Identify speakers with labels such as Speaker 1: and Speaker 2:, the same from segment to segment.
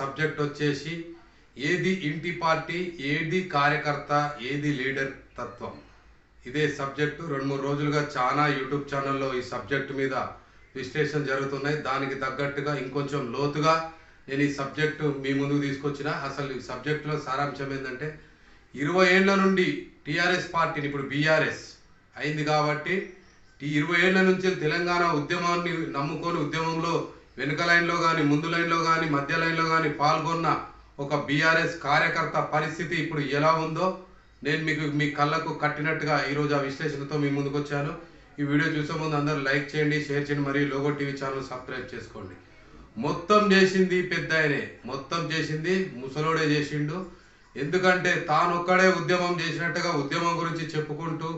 Speaker 1: Subject వచ్చేసి ఏది ఇంటి పార్టీ ఏది కార్యకర్త ఏది లీడర్ తత్వం. ఇదే సబ్జెక్టు. రెండు మూడు రోజులుగా చాలా యూట్యూబ్ ఛానల్లో ఈ సబ్జెక్టు మీద విశ్లేషణ జరుగుతున్నాయి. దానికి తగ్గట్టుగా ఇంకొంచెం లోతుగా నేను ఈ సబ్జెక్టు మీ ముందుకు తీసుకొచ్చిన. అసలు ఈ సబ్జెక్టులో సారాంశం ఏంటంటే ఇరవై ఏళ్ళ నుండి టీఆర్ఎస్ పార్టీని ఇప్పుడు బీఆర్ఎస్ అయింది కాబట్టి ఈ ఇరవై ఏళ్ళ నుంచి తెలంగాణ ఉద్యమాన్ని నమ్ముకొని ఉద్యమంలో వెనుక లైన్లో కానీ ముందు లైన్లో కానీ మధ్య లైన్లో కానీ పాల్గొన్న ఒక బీఆర్ఎస్ కార్యకర్త పరిస్థితి ఇప్పుడు ఎలా ఉందో నేను మీకు మీ కళ్ళకు కట్టినట్టుగా ఈరోజు ఆ విశ్లేషణతో మీ ముందుకు వచ్చాను. ఈ వీడియో చూసే ముందు అందరూ లైక్ చేయండి షేర్ చేయండి మరియు లోగో టీవీ ఛానల్ సబ్స్క్రైబ్ చేసుకోండి. మొత్తం చేసింది పెద్ద ఆయనే. మొత్తం చేసింది ముసలోడే చేసిండు. ఎందుకంటే తానొక్కడే ఉద్యమం చేసినట్టుగా ఉద్యమం గురించి చెప్పుకుంటూ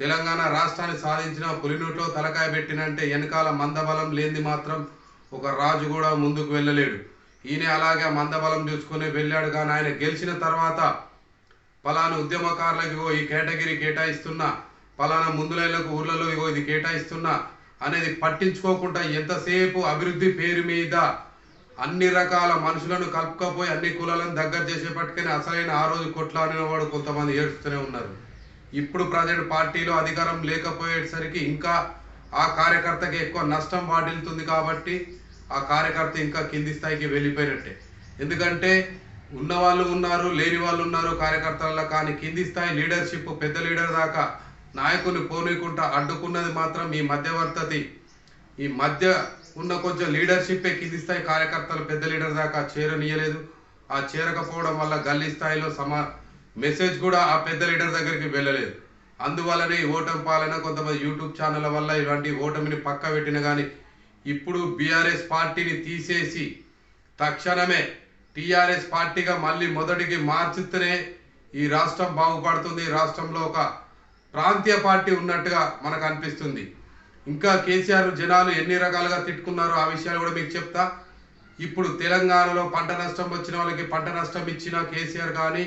Speaker 1: తెలంగాణ రాష్ట్రాన్ని సాధించిన పులినూట్లో తలకాయ పెట్టినంటే వెనకాల మందబలం లేనిది మాత్రం ఒక రాజు కూడా ముందుకు వెళ్ళలేడు. ఈయన అలాగే మందబలం చూసుకుని వెళ్ళాడు కానీ ఆయన గెలిచిన తర్వాత పలానా ఉద్యమకారులకు ఈ కేటగిరీ కేటాయిస్తున్నా పలానా ముందులైలకు ఊర్లలో ఇగో ఇది కేటాయిస్తున్నా అనేది పట్టించుకోకుండా ఎంతసేపు అభివృద్ధి పేరు మీద అన్ని రకాల మనుషులను కలుపుకపోయి అన్ని కులాలను దగ్గర చేసేపట్టుకుని అసలైన ఆ రోజు కొట్లాడిన వాడు కొంతమంది ఏడుస్తూనే ఉన్నారు. ఇప్పుడు ప్రజెంట్ పార్టీలో అధికారం లేకపోయేసరికి ఇంకా ఆ కార్యకర్తకి ఎక్కువ నష్టం వాటిల్తుంది కాబట్టి ఆ కార్యకర్త ఇంకా కింది స్థాయికి వెళ్ళిపోయినట్టే. ఎందుకంటే ఉన్న వాళ్ళు ఉన్నారు లేని వాళ్ళు ఉన్నారు కార్యకర్తలలో కానీ కింది స్థాయి లీడర్షిప్ పెద్ద లీడర్ దాకా నాయకుని పోనీకుంటా అడ్డుకున్నది మాత్రం ఈ మధ్యవర్తతి ఈ మధ్య ఉన్న కొంచెం లీడర్షిప్పే కింది స్థాయి కార్యకర్తలు పెద్ద లీడర్ దాకా చేరనీయలేదు. ఆ చేరకపోవడం వల్ల గల్లీ స్థాయిలో సమా మెసేజ్ కూడా ఆ పెద్ద లీడర్ దగ్గరికి వెళ్ళలేదు. అందువల్లనే ఈ ఓటమి పాలన కొంతమంది యూట్యూబ్ ఛానళ్ళ వల్ల ఇలాంటి ఓటమిని పక్క పెట్టిన కానీ ఇప్పుడు బీఆర్ఎస్ పార్టీని తీసేసి తక్షణమే టీఆర్ఎస్ పార్టీగా మళ్ళీ మొదటికి మార్చితేనే ఈ రాష్ట్రం బాగుపడుతుంది. రాష్ట్రంలో ఒక ప్రాంతీయ పార్టీ ఉన్నట్టుగా మనకు అనిపిస్తుంది. ఇంకా కేసీఆర్ జనాలు ఎన్ని రకాలుగా తిట్టుకున్నారో ఆ విషయాలు కూడా మీకు చెప్తా. ఇప్పుడు తెలంగాణలో పంట నష్టం వచ్చిన వాళ్ళకి పంట నష్టం ఇచ్చిన కేసీఆర్ కానీ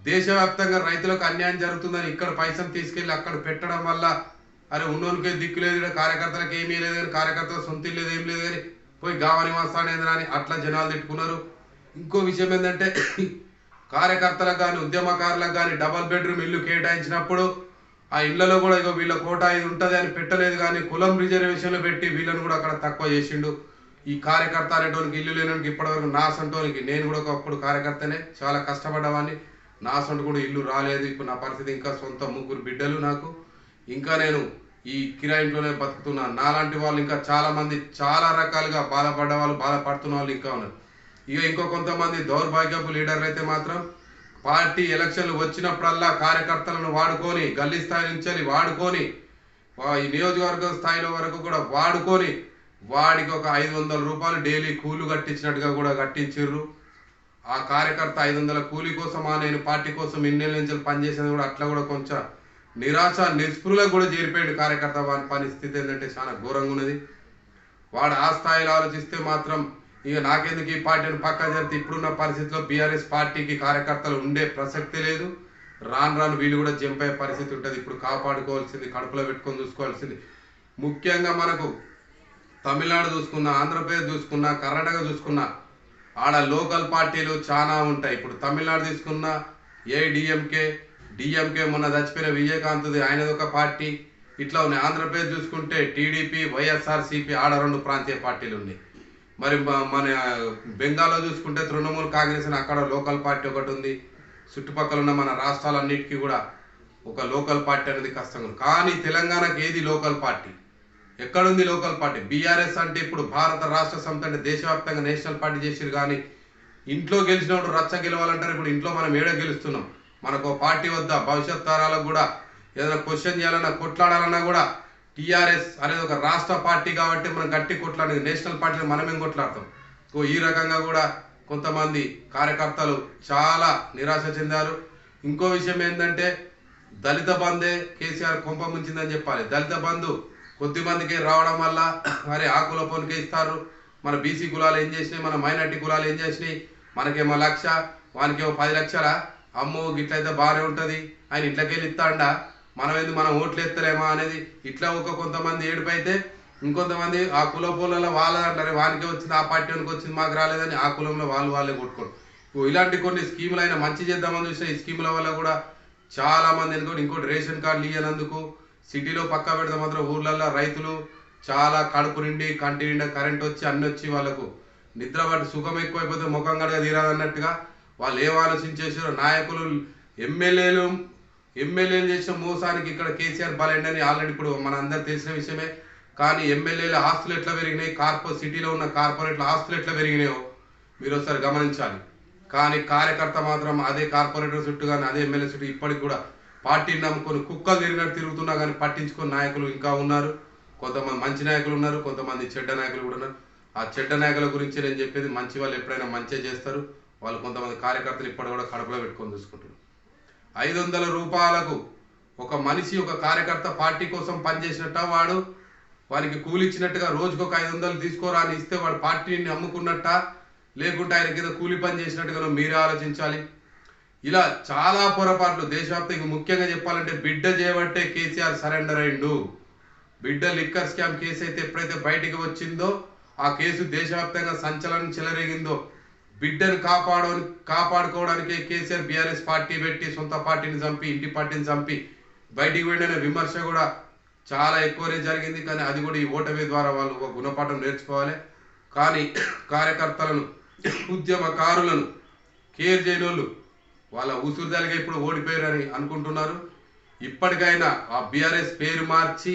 Speaker 1: దేశవ్యాప్తంగా రైతులకు అన్యాయం జరుగుతుందని ఇక్కడ పైసలు తీసుకెళ్ళి అక్కడ పెట్టడం వల్ల అరే ఉన్నోనికి దిక్కు లేదు కార్యకర్తలకు ఏమీ లేదు కానీ కార్యకర్తల సొంత ఇల్లు లేదు ఏం లేదు కానీ పోయి గావని వస్తానేంద్ర అని అట్లా జనాలు తిట్టుకున్నారు. ఇంకో విషయం ఏంటంటే కార్యకర్తలకు కానీ ఉద్యమకారులకు కానీ డబల్ బెడ్రూమ్ ఇల్లు కేటాయించినప్పుడు ఆ ఇళ్ళలో కూడా ఇగో వీళ్ళ కోట ఇది ఉంటుంది అని పెట్టలేదు కానీ కులం రిజర్వేషన్లు పెట్టి వీళ్ళని కూడా అక్కడ తక్కువ చేసిండు. ఈ కార్యకర్త అనేటోనికి ఇల్లు లేనోనికి ఇప్పటివరకు నా సొంటోనికి నేను కూడా ఒకప్పుడు కార్యకర్తనే చాలా కష్టపడ్డవాడిని నా సొంత కూడా ఇల్లు రాలేదు. ఇప్పుడు నా పరిస్థితి ఇంకా సొంత ముగ్గురు బిడ్డలు నాకు. ఇంకా నేను ఈ కిరాయింట్లోనే ఇంట్లోనే నాలాంటి వాళ్ళు ఇంకా చాలా మంది చాలా రకాలుగా బాధపడ్డ వాళ్ళు బాధపడుతున్న వాళ్ళు ఇంకా ఉన్నారు. ఇక ఇంకో కొంతమంది దౌర్భాగ్యపు లీడర్లు అయితే మాత్రం పార్టీ ఎలక్షన్లు వచ్చినప్పుడల్లా కార్యకర్తలను వాడుకొని గల్లీ స్థాయి నుంచి వాడుకొని ఈ నియోజకవర్గ స్థాయిలో వరకు కూడా వాడుకొని వాడికి ఒక ఐదు వందల రూపాయలు డైలీ కూలు కట్టించినట్టుగా కూడా కట్టించిర్రు. ఆ కార్యకర్త ఐదు వందల కూలి కోసం నేను పార్టీ కోసం ఇన్నేళ్ళ నుంచి పనిచేసేది కూడా అట్లా కూడా కొంచెం నిరాశ నిస్పృహలకు కూడా చేరిపోయాడు కార్యకర్త. వాని పరిస్థితి ఏంటంటే చాలా ఘోరంగా ఉన్నది. వాడు ఆ స్థాయిలో ఆలోచిస్తే మాత్రం ఇక నాకెందుకు ఈ పార్టీని పక్క జరిగితే? ఇప్పుడున్న పరిస్థితిలో బీఆర్ఎస్ పార్టీకి కార్యకర్తలు ఉండే ప్రసక్తి లేదు. రాను రాను వీళ్ళు కూడా జంప్ అయ్యే పరిస్థితి ఉంటుంది. ఇప్పుడు కాపాడుకోవాల్సింది కడుపులో పెట్టుకొని చూసుకోవాల్సింది. ముఖ్యంగా మనకు తమిళనాడు చూసుకున్నా ఆంధ్రప్రదేశ్ చూసుకున్నా కర్ణాటక చూసుకున్నా ఆడ లోకల్ పార్టీలు చాలా ఉంటాయి. ఇప్పుడు తమిళనాడు తీసుకున్నా ఏడిఎంకే డిఎంకే మొన్న చచ్చిపోయిన విజయకాంత్ది ఆయనది ఒక పార్టీ. ఇట్లా ఉన్నాయి. ఆంధ్రప్రదేశ్ చూసుకుంటే టీడీపీ వైఎస్ఆర్సీపీ ఆడ రెండు ప్రాంతీయ పార్టీలు ఉన్నాయి. మరి మన బెంగాల్లో చూసుకుంటే తృణమూల్ కాంగ్రెస్ అని అక్కడ లోకల్ పార్టీ ఒకటి ఉంది. చుట్టుపక్కల ఉన్న మన రాష్ట్రాలన్నిటికీ కూడా ఒక లోకల్ పార్టీ అనేది కష్టంగా కానీ తెలంగాణకి ఏది లోకల్ పార్టీ? ఎక్కడుంది లోకల్ పార్టీ? బీఆర్ఎస్ అంటే ఇప్పుడు భారత రాష్ట్ర సమితి అంటే దేశవ్యాప్తంగా నేషనల్ పార్టీ చేసిరు కానీ ఇంట్లో గెలిచినప్పుడు రచ్చ గెలవాలంటారు. ఇప్పుడు ఇంట్లో మనం ఏడ గెలుస్తున్నాం. మనకు పార్టీ వద్ద? భవిష్యత్ తరాలకు కూడా. ఏదైనా క్వశ్చన్ చేయాలన్నా కొట్లాడాలన్నా కూడా టీఆర్ఎస్ అనేది ఒక రాష్ట్ర పార్టీ కాబట్టి మనం గట్టి కొట్లాడేది నేషనల్ పార్టీని మనమేం కొట్లాడతాం? సో ఈ రకంగా కూడా కొంతమంది కార్యకర్తలు చాలా నిరాశ చెందారు. ఇంకో విషయం ఏంటంటే దళిత బందే కేసీఆర్ కొంప ముంచిందని చెప్పాలి. దళిత బంధు కొద్ది మందికి రావడం వల్ల మరి ఆ కుల ఇస్తారు. మన బీసీ కులాలు ఏం చేసినాయి? మన మైనార్టీ కులాలు ఏం చేసినాయి? మనకేమో లక్ష వానికేమో పది లక్షల? అమ్మో గిట్లయితే బాగానే ఉంటుంది. ఆయన ఇట్లకెళ్ళి ఇస్తాండా? మనం ఎందుకు మనం ఓట్లు ఎత్తలేమా అనేది ఇట్లా ఒక కొంతమంది ఏడుపైతే ఇంకొంతమంది ఆ కుల పూలలో వాళ్ళ అంటారు వానికి వచ్చింది ఆ పార్టీ వానికి వచ్చింది మాకు రాలేదని ఆ కులంలో వాళ్ళు వాళ్ళే కొట్టుకోరు. ఇలాంటి కొన్ని స్కీములు అయినా మంచి చేద్దామని చూస్తే ఈ స్కీముల వల్ల కూడా చాలా మంది ఇంకోటి రేషన్ కార్డులు ఇవ్వనందుకు సిటీలో పక్క పెడితే మాత్రం ఊర్లలో రైతులు చాలా కడుపు నిండి కంటి నిండా కరెంట్ వచ్చి అన్ని వచ్చి వాళ్ళకు నిద్ర పట్టి సుఖం ఎక్కువైపోతే ముఖం కడగా తీరాదన్నట్టుగా వాళ్ళు ఏం ఆలోచించేసారు నాయకులు ఎమ్మెల్యేలు ఎమ్మెల్యేలు చేసిన మోసానికి ఇక్కడ కేసీఆర్ బలండని ఆల్రెడీ ఇప్పుడు మన అందరు తెలిసిన విషయమే. కానీ ఎమ్మెల్యేల ఆస్తులు ఎట్లా పెరిగినాయి? కార్పో సిటీలో ఉన్న కార్పొరేట్ల ఆస్తులు ఎట్లా పెరిగినాయో మీరు ఒకసారి గమనించాలి. కానీ కార్యకర్త మాత్రం అదే కార్పొరేటర్ చుట్టూ కానీ అదే ఎమ్మెల్యే చుట్టూ ఇప్పటికి కూడా పార్టీని నమ్ముకొని కుక్కలు తిరిగినట్టు తిరుగుతున్నా కానీ పట్టించుకొని నాయకులు ఇంకా ఉన్నారు. కొంతమంది మంచి నాయకులు ఉన్నారు కొంతమంది చెడ్డ నాయకులు కూడా ఉన్నారు. ఆ చెడ్డ నాయకుల గురించి నేను చెప్పేది మంచి వాళ్ళు ఎప్పుడైనా మంచిగా చేస్తారు. వాళ్ళు కొంతమంది కార్యకర్తలు ఇప్పటి కూడా కడుపులో పెట్టుకొని చూసుకుంటారు ఐదు వందల రూపాయలకు ఒక మనిషి ఒక కార్యకర్త పార్టీ కోసం పనిచేసినట్ట వాడు? వానికి కూలి ఇచ్చినట్టుగా రోజుకు ఒక ఐదు వందలు తీసుకోరా అని ఇస్తే వాడు పార్టీని అమ్ముకున్నట్ట? లేకుంటే ఆయన కింద కూలి పని చేసినట్టుగా మీరే ఆలోచించాలి. ఇలా చాలా పొరపాట్లు దేశవ్యాప్తంగా ముఖ్యంగా చెప్పాలంటే బిడ్డ చేయబట్టే కేసీఆర్ సరెండర్ అయిండు. బిడ్డ లిక్కర్ స్కామ్ కేసు అయితే ఎప్పుడైతే బయటికి వచ్చిందో ఆ కేసు దేశవ్యాప్తంగా సంచలనం చెలరేగిందో బిడ్డను కాపాడ కాపాడుకోవడానికి కేసీఆర్ బీఆర్ఎస్ పార్టీ పెట్టి సొంత పార్టీని చంపి ఇంటి పార్టీని చంపి బయటికి వెళ్ళిన విమర్శ కూడా చాలా ఎక్కువనే జరిగింది. కానీ అది కూడా ఈ ఓటమి ద్వారా వాళ్ళు ఒక గుణపాఠం నేర్చుకోవాలి. కానీ కార్యకర్తలను ఉద్యమకారులను కేర్ చేయని వాళ్ళ ఉసురుదలుగా ఇప్పుడు ఓడిపోయారని అనుకుంటున్నారు. ఇప్పటికైనా ఆ బీఆర్ఎస్ పేరు మార్చి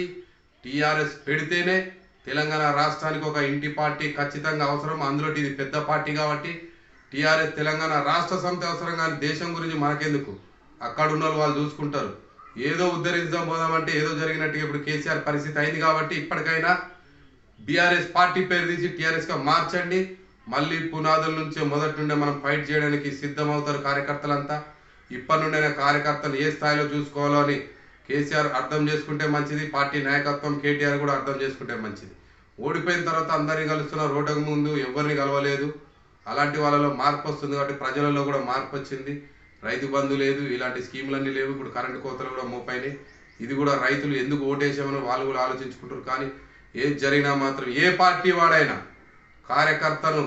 Speaker 1: టీఆర్ఎస్ పెడితేనే తెలంగాణ రాష్ట్రానికి ఒక ఇంటి పార్టీ ఖచ్చితంగా అవసరం. అందులో ఇది పెద్ద పార్టీ కాబట్టి టీఆర్ఎస్ తెలంగాణ రాష్ట్ర సమితి అవసరం కానీ దేశం గురించి మనకెందుకు? అక్కడ ఉన్న వాళ్ళు వాళ్ళు చూసుకుంటారు. ఏదో ఉద్ధరించడం పోదామంటే ఏదో జరిగినట్టుగా ఇప్పుడు కేసీఆర్ పరిస్థితి అయింది కాబట్టి ఇప్పటికైనా బీఆర్ఎస్ పార్టీ పేరు తీసి టీఆర్ఎస్గా మార్చండి. మళ్ళీ పునాదుల నుంచే మొదటి నుండే మనం ఫైట్ చేయడానికి సిద్ధమవుతారు కార్యకర్తలంతా. ఇప్పటి నుండైనా కార్యకర్తలు ఏ స్థాయిలో చూసుకోవాలో అని కేసీఆర్ అర్థం చేసుకుంటే మంచిది. పార్టీ నాయకత్వం కేటీఆర్ కూడా అర్థం చేసుకుంటే మంచిది. ఓడిపోయిన తర్వాత అందరినీ కలుస్తున్న రోడ్డుకు ముందు ఎవరిని కలవలేదు. అలాంటి వాళ్ళలో మార్పు వస్తుంది కాబట్టి ప్రజలలో కూడా మార్పు వచ్చింది. రైతు బంధు లేదు ఇలాంటి స్కీములన్నీ లేవు. ఇప్పుడు కరెంటు కోతలు కూడా మోపైనాయి. ఇది కూడా రైతులు ఎందుకు ఓటేసామని వాళ్ళు కూడా ఆలోచించుకుంటారు కానీ ఏది జరిగినా మాత్రం ఏ పార్టీ వాడైనా కార్యకర్తను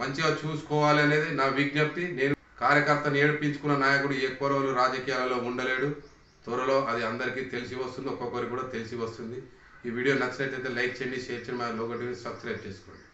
Speaker 1: మంచిగా చూసుకోవాలి అనేది నా విజ్ఞప్తి. నేను కార్యకర్తను ఏడిపించుకున్న నాయకుడు ఎక్కువ రోజులు రాజకీయాలలో ఉండలేడు. త్వరలో అది అందరికీ తెలిసి వస్తుంది ఒక్కొక్కరికి కూడా తెలిసి వస్తుంది. ఈ వీడియో నచ్చినట్లయితే లైక్ చేయండి షేర్ చేయండి. మా లోగో సబ్స్క్రైబ్ చేసుకోండి.